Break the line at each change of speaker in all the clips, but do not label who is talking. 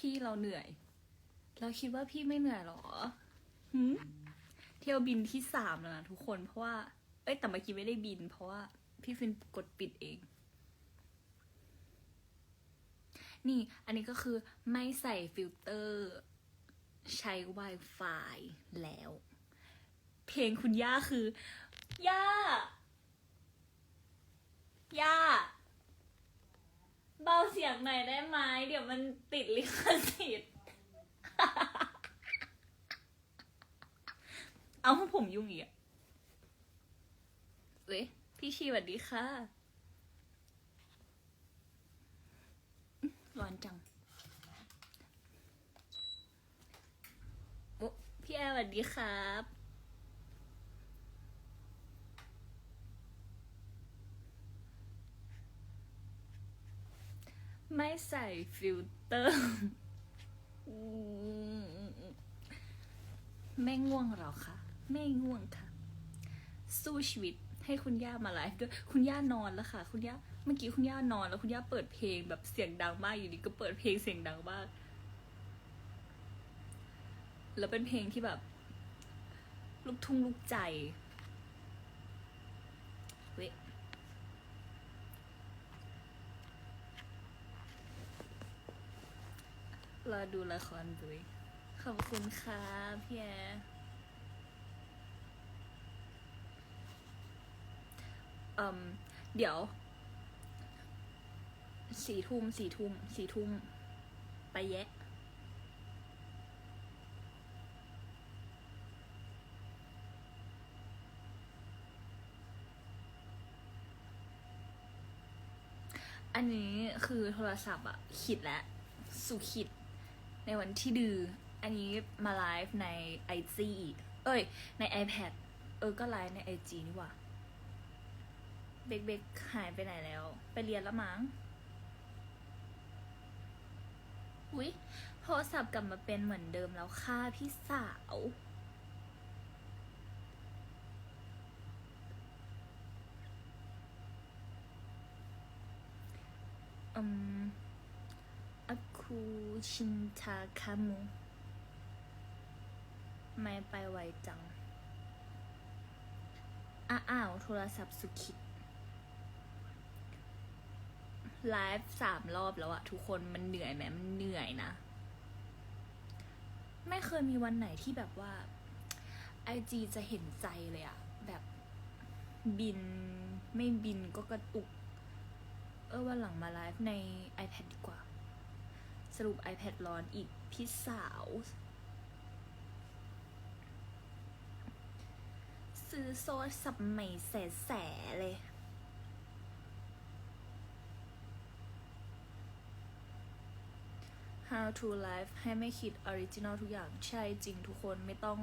พี่เราเหนื่อย เราคิดว่าพี่ไม่เหนื่อยหรอหืมเที่ยวบินที่สามแล้วนะทุกคนเพราะว่า เอ้ยแต่เมื่อกี้ไม่ได้บิน เพราะว่าพี่ฟินกดปิดเอง นี่ อันนี้ก็คือไม่ใส่ฟิลเตอร์ ใช้ Wi-Fi แล้ว เพลงคุณย่าคือย่า ย่า เบาเสียงหน่อยได้ไหม เดี๋ยวมันติดลิขสิทธิ์ เอาให้ผมยุ่งอีกอะเว้ยพี่ชีสวัสดีค่ะอื้อร้อนจังโอ้พี่แอร์สวัสดีครับ ไม่ใส่ฟิลเตอร์อืมไม่ง่วงหรอคะ ไม่ง่วงค่ะ สู้ชีวิตให้คุณย่ามาไลฟ์ด้วย คุณย่านอนแล้วค่ะ คุณย่า เมื่อกี้คุณย่านอนแล้วคุณย่าเปิดเพลงแบบเสียงดังมากอยู่ดีก็เปิดเพลงเสียงดังมาก แล้วเป็นเพลงที่แบบ ลูกทุ่งลูกใจ เว้ย รอดูละครด้วยขอบคุณค่ะพี่แอร์อืมเดี๋ยว สี่ทุ่มสี่ทุ่มสี่ทุ่ม ไปแยะอันนี้คือโทรศัพท์อะขิดแล้วสู่ขิด ในวันที่ดือ อันนี้มาไลฟ์ใน IG เอ้ย ใน iPad เออ ก็ไลฟ์ใน IG นี่หว่าเบกเบกหายไปไหนแล้ว ไปเรียนแล้วมั้งอุ้ยโทรศัพท์กลับมาเป็นเหมือนเดิมแล้วค่ะพี่สาว อืม คูชินทาคามุไม่ไปไวจัง อ้าว โทรศัพท์สุขิตไลฟ์สามรอบแล้วอะทุกคนมันเหนื่อยไหมมันเหนื่อยนะ ไม่เคยมีวันไหนที่แบบว่าไอจีจะเห็นใจเลยอะแบบบินไม่บินก็กระตุก เออวันหลังมาไลฟ์ใน iPad ดีกว่า สรุป iPad ร้อนอีกพี่สาว ซื้อโซสับใหม่แสแสเลย How to Live ให้ไม่คิดออริจินอลทุกอย่างใช่จริงทุกคนไม่ต้อง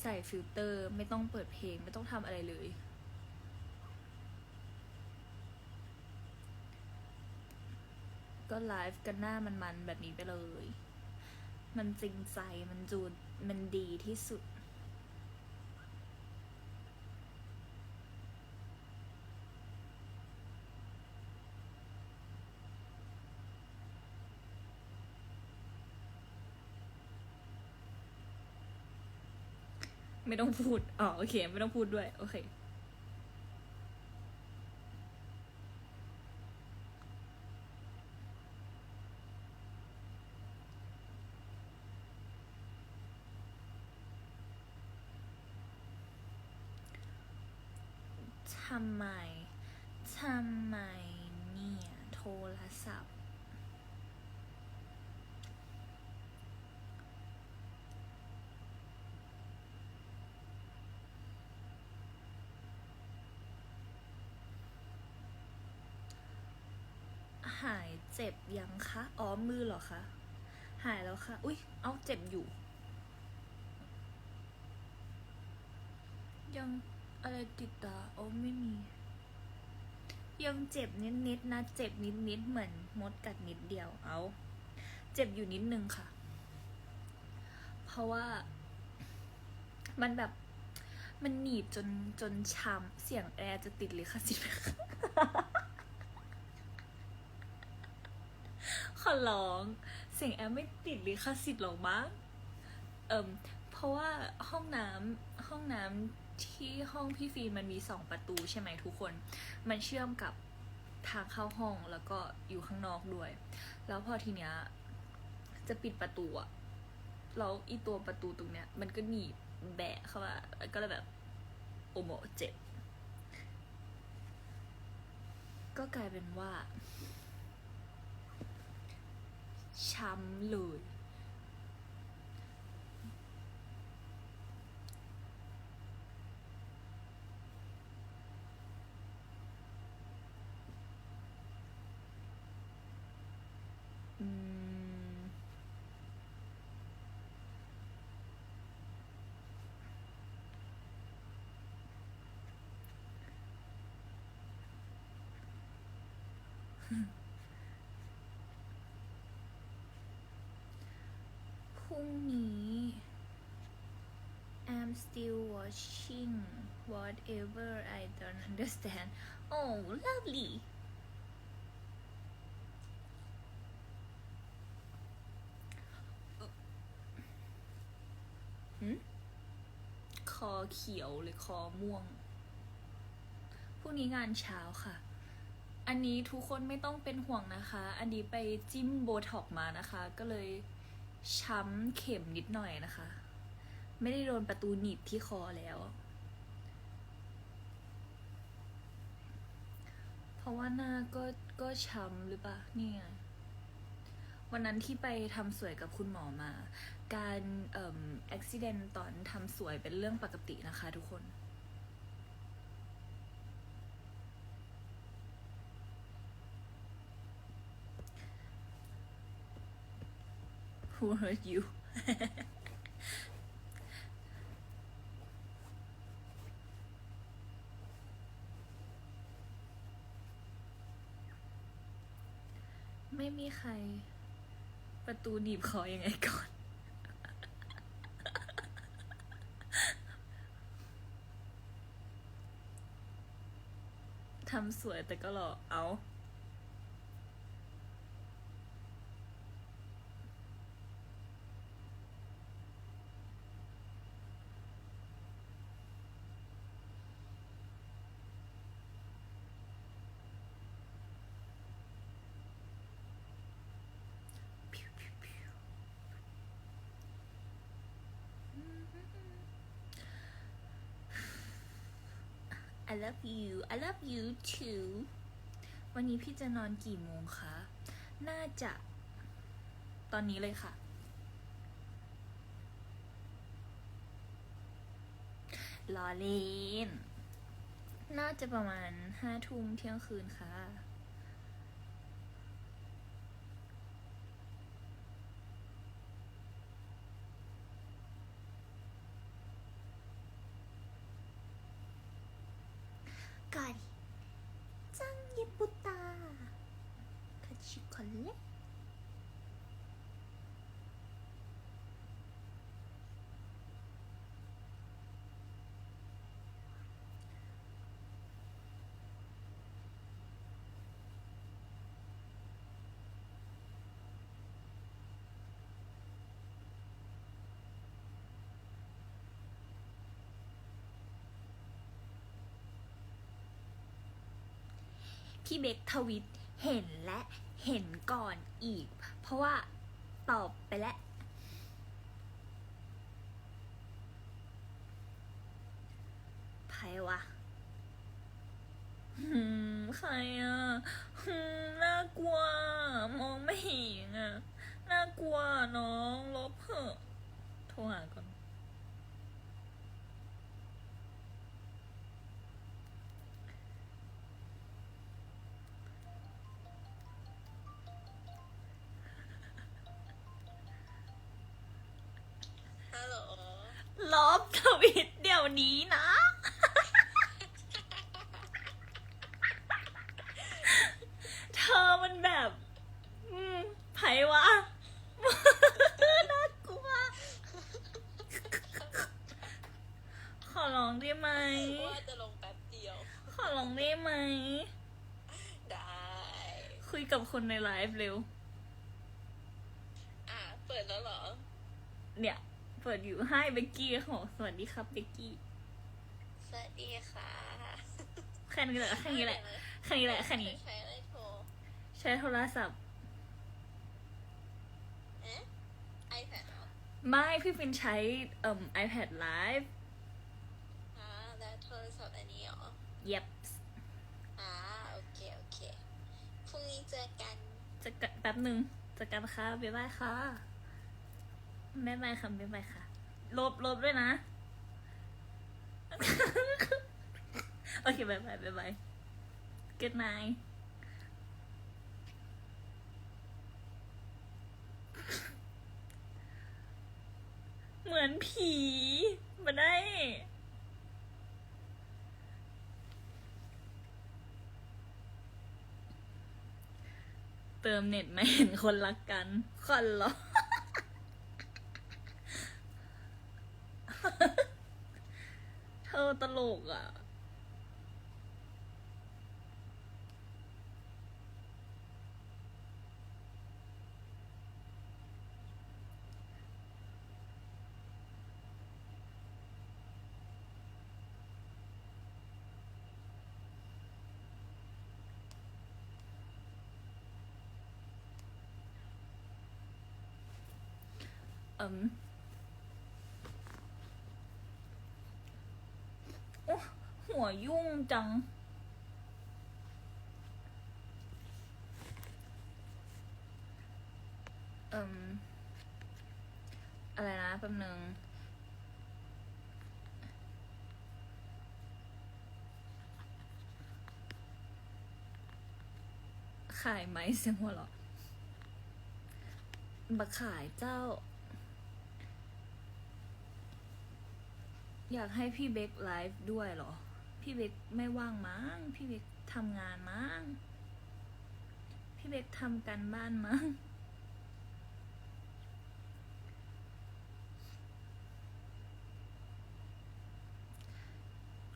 ใส่ฟิลเตอร์ ไม่ต้องเปิดเพลง ไม่ต้องทำอะไรเลย ก็ไลฟ์กันหน้ามันๆแบบนี้ไปเลย มันจริงใจ มันจูนมันดีที่สุด ไม่ต้องพูด อ๋อ โอเค ไม่ต้องพูดด้วย โอเค ทำไม ทำไมเนี่ย โทรศัพท์ หายเจ็บยังคะ อ๋อ มือเหรอคะ หายแล้วค่ะ อุ๊ย เอาเจ็บอยู่ ยัง อะไรติดตาอ๋อไม่มี ยังเจ็บนิดๆนะ เจ็บนิดๆเหมือนมดกัดนิดเดียวเอา เจ็บอยู่นิดนึงค่ะ เพราะว่า มันแบบมันหนีบจนจนช้ำเสียงแอร์จะติดเลยค่ะสิทธิ์ขอร้อง เสียงแอมไม่ติดลิขสิทธิ์หรอกมั้งเอิมเพราะว่าห้องน้ำห้องน้ำ ที่ห้องพี่ฟีนมันมีสองประตูใช่ไหมทุกคน มันเชื่อมกับทางเข้าห้องแล้วก็อยู่ข้างนอกด้วย แล้วพอทีเนี้ยจะปิดประตูอะแล้วอีตัวประตูตรงเนี้ย มันก็หนีบแบะเข้ามาก็เลยแบบโอโมเจ็บ ก็กลายเป็นว่าช้ำเลย พรุ่งนี้ I'm still watching whatever I don't understand oh lovely คอเขียวหรือคอม่วงพรุ่งนี้งานเช้าค่ะ อันนี้ทุกคนไม่ต้องเป็นห่วงนะคะ อันนี้ไปจิ้มโบท็อกมานะคะ ก็เลยช้ำเข็มนิดหน่อยนะคะ ไม่ได้โดนประตูหนีบที่คอแล้ว เพราะว่าหน้าก็ก็ช้ำหรือเปล่านี่ไงวันนั้นที่ไปทำสวยกับคุณหมอมา การเอ่ออุบิเหตุตอนทำสวยเป็นเรื่องปกตินะคะทุกคน Who hurt you ไม่มีใคร ประตูหนีบคอยังไงก่อน ทำสวยแต่ก็หล่อเอา love you I love you too วันนี้พี่จะนอนกี่โมงคะ น่าจะตอนนี้เลยค่ะรอเลนน่าจะประมาณห้าทุ่มเที่ยงคืนค่ะ God. 피เบคทวิตเห็นและเห็นก่อนอีก เพราะว่าตอบไปแล้วใครวะหืมใครอะหืมน่ากลัว มองไม่เห็นอะ น่ากลัวน้องลบเถอะโทรหาก่อน
ล
บทวิตเดี๋ยวนี้นะ เธอมันแบบอืมไผวะ น่ากลัว ขอร้องได้ไหม
ว่าจะลงแป๊บเดียว
ขอร้องได้ไหม
ได้
คุยกับคนในไลฟ์เร็ว
ปิดแล้วเหรอ
เนี่ย เปิ ดอยู่ให้เบกกี้ขอสวัสดีครับเบกกี้
สวัสดีค่ะ
แค่นี้แหละแค่นี้แหละแค่นี้แหละแค่นี้
ใช้อะไรโทร
ใช้โทรศัพท์
เอ๊ะ iPad เหรอ
ไม่พี่ฟินใช้เอ่ม iPad Live
อ่าแล้วโทรศัพท์อันนี้เหรอ
เย็บ
อ่าโอเคโอเคพรุ่งนี้เจอกัน
จะกันแป๊บหนึ่งจะกันค่ะบ๊ายบายค่ะบ๊ายบายค่ะบ๊ายบายค่ะ ลบลบด้วยนะ โอเคบายบายบายบาย good night เหมือนผีมาได้เติมเน็ตไม่เห็นคนรักกันคอนหรอ เธ อตลกอะ เอิมโอ้หั วยุ่งจัง เอิมอะไรนะแป๊บนึงขายไหมเสียงหัวเราะบักขายเจ้า อยากให้พี่เบคไลฟ์ด้วยเหรอ พี่เบคไม่ว่างมั้ง พี่เบคทำงานมั้ง พี่เบคทำกันบ้านมั้ง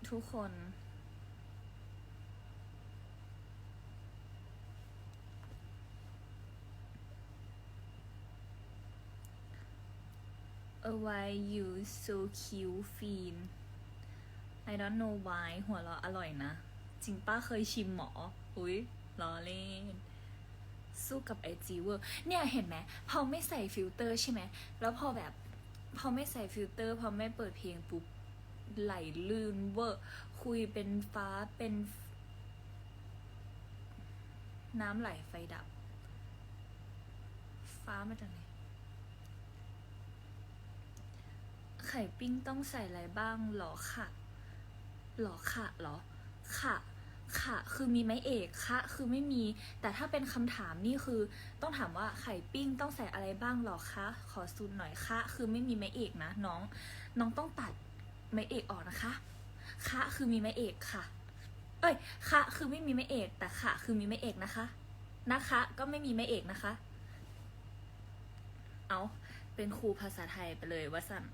ทุกคน Uh, why you so cute fiend I don't know why หัวเราะอร่อยนะ จริงป้าเคยชิมหมอ อุ้ยล้อเล่น สู้กับไอจีเวอร์เนี่ยเห็นไหมพอไม่ใส่ฟิลเตอร์ใช่ไหม แล้วพอแบบ พอไม่ใส่ฟิลเตอร์ พอไม่เปิดเพลงปุ๊บไหลลื่นเวอร์ คุยเป็นฟ้าเป็น น้ำไหลไฟดับ ฟ้ามาจากไหนไข่ปิ้งต้องใส่อะไรบ้างหรอค่ะ หรอค่ะหรอค่ะ ค่ะ คือมีไหมเอกคะคือไม่มี แต่ถ้าเป็นคำถามนี่คือ ต้องถามว่าไข่ปิ้งต้องใส่อะไรบ้างหรอคะ ขอซูนหน่อยคะ คือไม่มีไหมเอกนะน้อง น้องต้องตัดไหมเอกออกนะคะ คะคือมีไหมเอกค่ะ เอ้ย คะคือไม่มีไหมเอก แต่ค่ะคือมีไหมเอกนะคะ นะคะ ก็ไม่มีไหมเอกนะคะ เอาเป็นครูภาษาไทยไปเลยว่าสั่น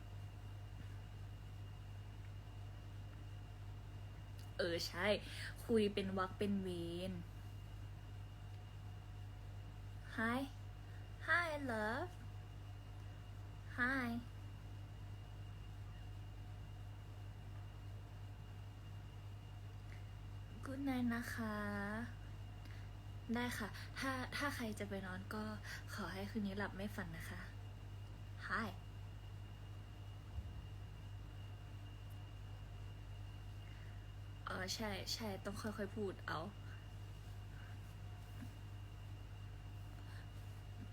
เออใช่ คุยเป็นวักเป็นเวน Hi Hi love Hi Good night นะคะ ได้ค่ะ ถ้าถ้าใครจะไปนอนก็ขอให้คืนนี้หลับไม่ฝันนะคะ Hi อใช่ใช่ต้องค่อยๆพูดเอา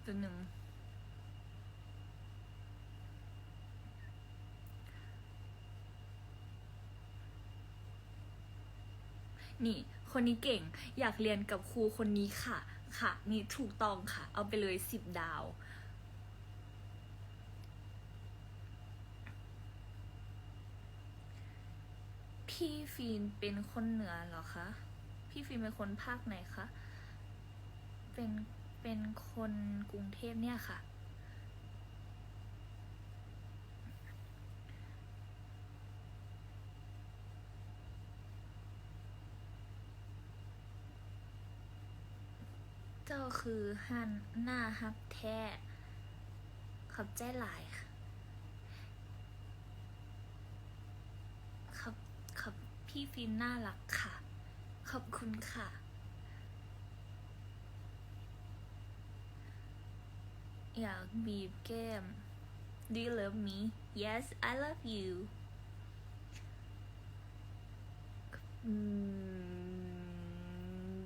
ตัวหนึ่งนี่ คนนี้เก่งอยากเรียนกับครูคนนี้ค่ะ ค่ะ นี่ถูกต้องค่ะ เอาไปเลยสิบดาว พี่ฟีนเป็นคนเหนือเหรอคะ พี่ฟีนเป็นคนภาคไหนคะ เป็น เป็นคนกรุงเทพเนี่ยค่ะ เจ้าคือฮันหน้าฮักแท้ขอบใจหลายค่ะขอบขอบ พี่ฟินน่ารักค่ะ ขอบคุณค่ะ อยากบีบแก้ม Do you love me? Yes, I love you. อืม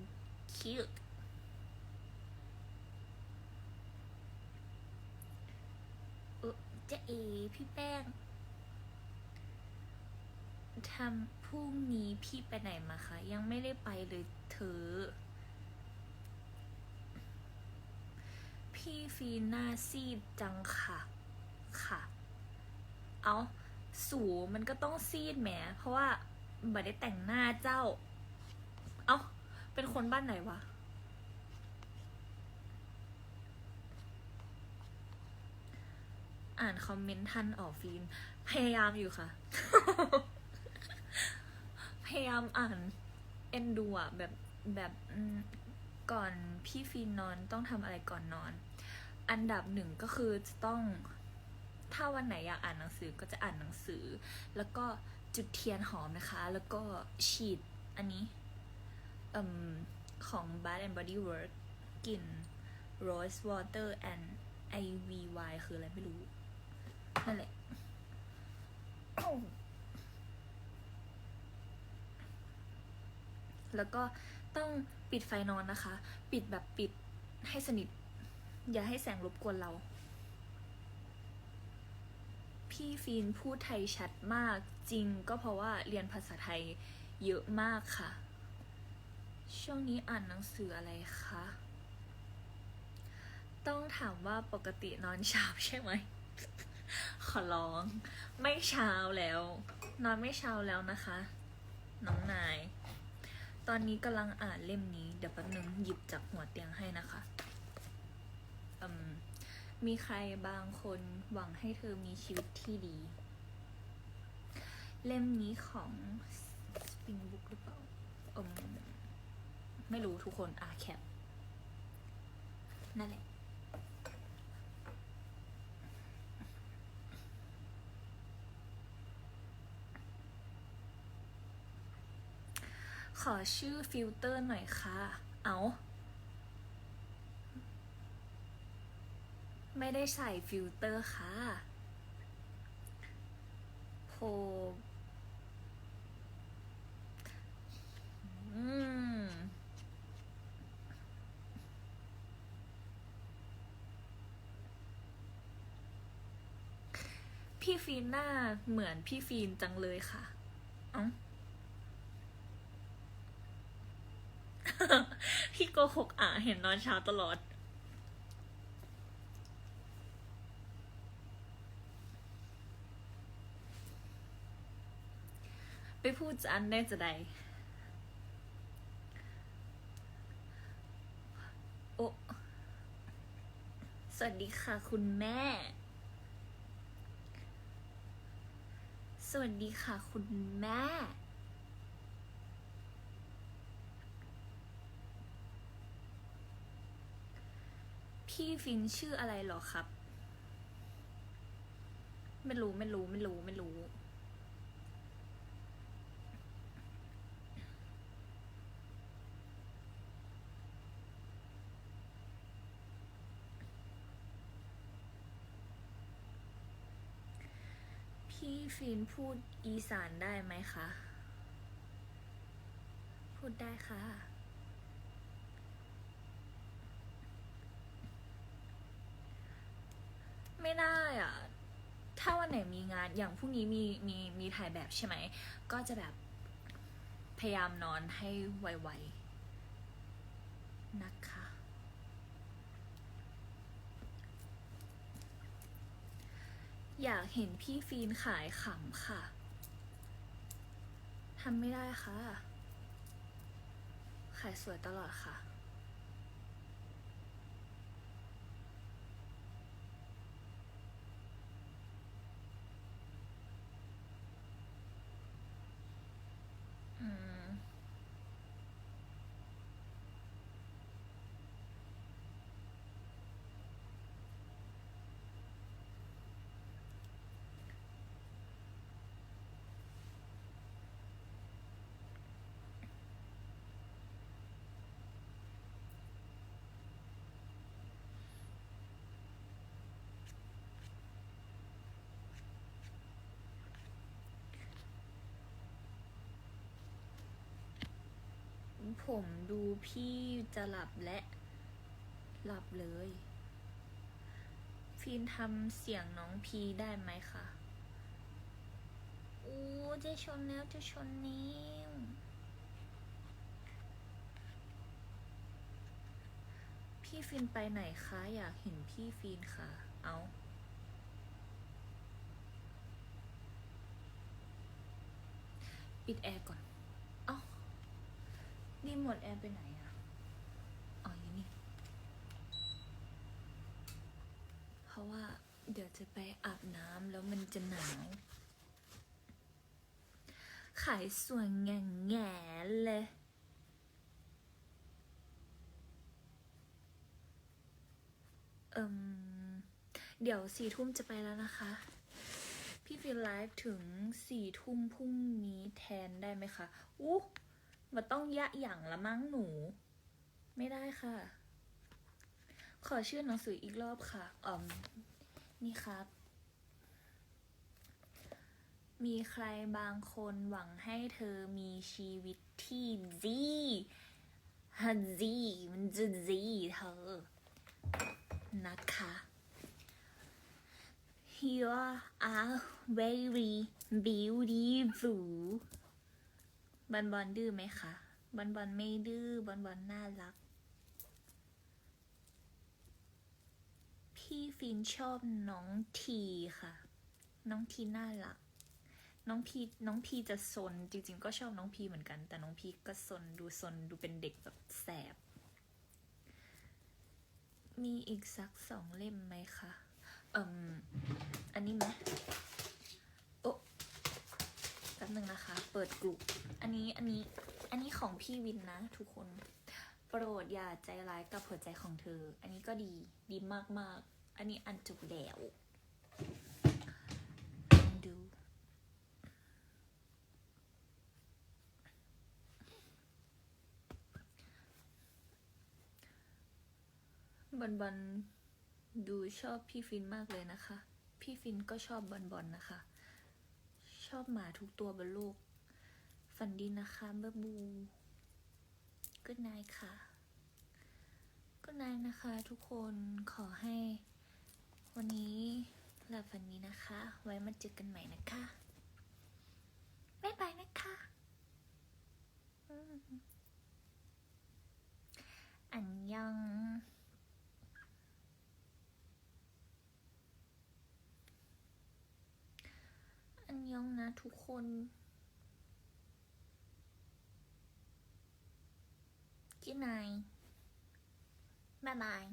cute เจะเอพี่แป้งทำ พรุ่งนี้พี่ไปไหนมาคะ ยังไม่ได้ไปเลยเธอ พี่ฟีน่าซีดจังค่ะ ค่ะ เอาสูมันก็ต้องซีดแหม เพราะว่าบัได้แต่งหน้าเจ้า เอาเป็นคนบ้านไหนวะอ่านคอมเมนต์ทันออกฟีนพยายามอยู่ค่ะ ยายามอ่านเอ็นดูอะแบบแบบก่อนพี่ฟีนนอนต้องทำอะไรก่อนนอน อันดับหนึ่งก็คือจะต้องถ้าวันไหนอยากอ่านหนังสือก็จะอ่านหนังสือ แล้วก็จุดเทียนหอมนะคะ แล้วก็ฉีดอันนี้อของ Bath and Body Work กลิ่น Rose Water and IVY คืออะไรไม่รู้ นั่นแหละ แล้วก็ต้องปิดไฟนอนนะคะ ปิดแบบปิดให้สนิท อย่าให้แสงรบกวนเรา พี่ฟีนพูดไทยชัดมากจริงก็เพราะว่าเรียนภาษาไทยเยอะมากค่ะ ช่วงนี้อ่านหนังสืออะไรคะ ต้องถามว่าปกตินอนเช้าใช่ไหม ขอร้อง ไม่เช้าแล้ว นอนไม่เช้าแล้วนะคะ น้องนาย ตอนนี้กำลังอ่านเล่มนี้ เดี๋ยวแป๊บนึงหยิบจากหัวเตียงให้นะคะมมีใครบางคนหวังให้เธอมีชีวิตที่ดี เล่มนี้ของสปริงบุ๊กหรือเปล่าอมไม่รู้ทุกคนอาแคปนั่นแหละ ขอชื่อฟิลเตอร์หน่อยค่ะ เอา ไม่ได้ใส่ฟิลเตอร์ค่ะโพอืมพี่ฟีนหน้าเหมือนพี่ฟีนจังเลยค่ะ เอ้า พี่โกหกอะเห็นนอนเช้าตลอด ไปพูดจะอันได้จะใดโอ้สวัสดีค่ะคุณแม่ สวัสดีค่ะคุณแม่ พี่ฟินชื่ออะไรเหรอครับ ไม่รู้ไม่รู้ไม่รู้ไม่รู้พี่ฟินพูดอีสานได้ไหมคะ พูดได้ค่ะ ไม่ได้อะถ้าวันไหนมีงานอย่างพรุ่งนี้มีมีมีถ่ายแบบใช่ไหม ก็จะแบบพยายามนอนให้ไวๆ นะคะ อยากเห็นพี่ฟีนขายขำค่ะทำไม่ได้ค่ะ ขายสวยตลอดค่ะ อืม ผมดูพี่จะหลับและ หลับเลย ฟินทำเสียงน้องพีได้ไหมคะอู้จะชนแล้วจะชนนิ้วพี่ฟินไปไหนคะ อยากเห็นพี่ฟินค่ะ เอาปิดแอร์ก่อน นี่หมดแอร์ไปไหนอะอ๋ออยู่นี่ เพราะว่าเดี๋ยวจะไปอาบน้ำแล้วมันจะหนาว ขายส่วยแง่แง่เลย เอิมเดี๋ยวสี่ทุ่มจะไปแล้วนะคะ พี่ฟิลไลฟ์ถึงสี่ทุ่มพรุ่งนี้แทนได้ไหมคะ อู้ มาต้องยะหยั่งละมั้งหนู ไม่ได้ค่ะ ขอชื่อหนังสืออีกรอบค่ะอืมนี่ครับ มีใครบางคนหวังให้เธอมีชีวิตที่ดีฮันดีมันจะดีเธอ นะคะ You are very beautiful บอลบอลดื้อไหมคะบอลบอลไม่ดื้อบอลบอลน่ารัก พี่ฟินชอบน้องทีค่ะ น้องทีน่ารัก น้องพีน้องพีจะซนจริง ๆ ก็ชอบน้องพีเหมือนกัน แต่น้องพีก็ซนดูซนดูเป็นเด็กแบบแสบ มีอีกสักสองเล่มไหมคะเอ่มอันนี้ไหม ป๊บนึงนะคะ เปิดกลุ่มอันนี้อันนี้อันนี้ของพี่วินนะ ทุกคน โปรดอย่าใจร้ายกับหัวใจของเธอ อันนี้ก็ดีดีมากๆ อันนี้อันจุกแล้วดูบอลบอลดูชอบพี่ฟินมากเลยนะคะ พี่ฟินก็ชอบบอลบอลนะคะ ชอบหมาทุกตัวบนโลก ฝันดีนะคะเบอร์บูก็นายค่ะก็นายนะคะทุกคนขอให้ วันนี้หลับฝันนี้นะคะ ไว้มาเจอกันใหม่นะคะบ๊ายบายนะคะอืมอันยัง อันยองนะทุกคนจีนไนบ๊ายบาย